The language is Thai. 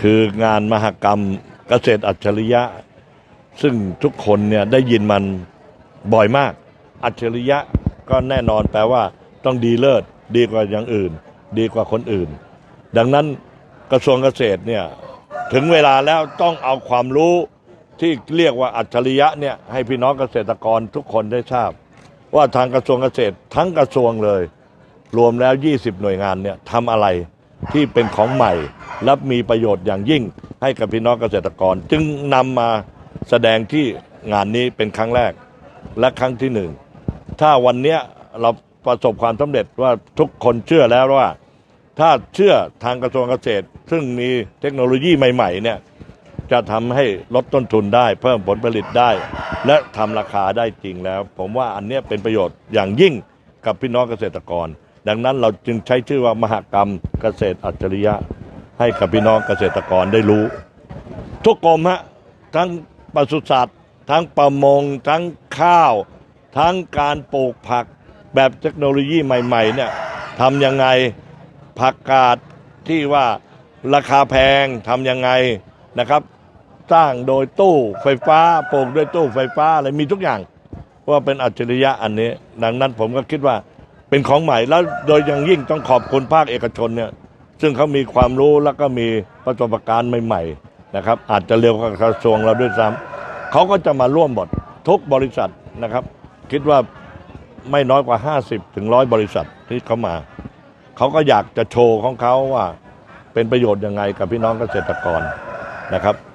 คืองานมหกรรมเกษตรอัจฉริยะ ซึ่งทุกคนเนี่ยได้ยินมันบ่อยมาก อัจฉริยะก็แน่นอนแปลว่าต้องดีเลิศดีกว่าอย่างอื่น ดีกว่าคนอื่น ดังนั้นกระทรวงเกษตรเนี่ยถึงเวลาแล้วต้องเอาความรู้ที่เรียกว่าอัจฉริยะเนี่ยให้พี่น้องเกษตรกรทุกคนได้ทราบ ว่าทางกระทรวงเกษตรทั้งกระทรวงเลย รวมแล้ว 20 หน่วยงานเนี่ยทำอะไร ที่เป็นของใหม่ และมีประโยชน์อย่างยิ่งให้กับพี่น้องเกษตรกร จึงนำมาแสดงที่งานนี้เป็นครั้งแรกและครั้งที่หนึ่งถ้าวันนี้เราประสบความสำเร็จว่าทุกคนเชื่อแล้วว่า ถ้าเชื่อทางกระทรวงเกษตร ซึ่งมีเทคโนโลยีใหม่ๆเนี่ยจะทำให้ลดต้นทุนได้ เพิ่มผลผลิตได้ และทำราคาได้จริงแล้ว ผมว่าอันนี้เป็นประโยชน์อย่างยิ่งกับพี่น้องเกษตรกร ดังนั้นเราจึงใช้ชื่อว่ามหกรรมเกษตรอัจฉริยะ ให้กับพี่น้องเกษตรกรได้รู้ ทุกกรมฮะทั้งปศุสัตว์ ทั้งประมง ทั้งข้าว ทั้งการปลูกผักแบบเทคโนโลยีใหม่ๆเนี่ยทำยังไงผักกาดที่ว่าราคาแพงทำยังไงนะครับสร้างโดยตู้ไฟฟ้าปลูกด้วยตู้ไฟฟ้าอะไรมีทุกอย่างว่าเป็นอัจฉริยะอันนี้ ดังนั้นผมก็คิดว่า เป็นของใหม่แล้วโดยอย่างยิ่งต้องขอบคุณภาคเอกชนเนี่ยซึ่งเขามีความรู้แล้วก็มีประสบการณ์ใหม่ๆนะครับอาจจะเร็วกว่ากระทรวงเราด้วยซ้ำเขาก็จะมาร่วมหมดทุกบริษัทนะครับ คิดว่าไม่น้อยกว่า 50ถึงร้อยบริษัทที่เขามาเขาก็อยากจะโชว์ของเขาว่าเป็นประโยชน์ยังไงกับพี่น้องเกษตรกรนะครับ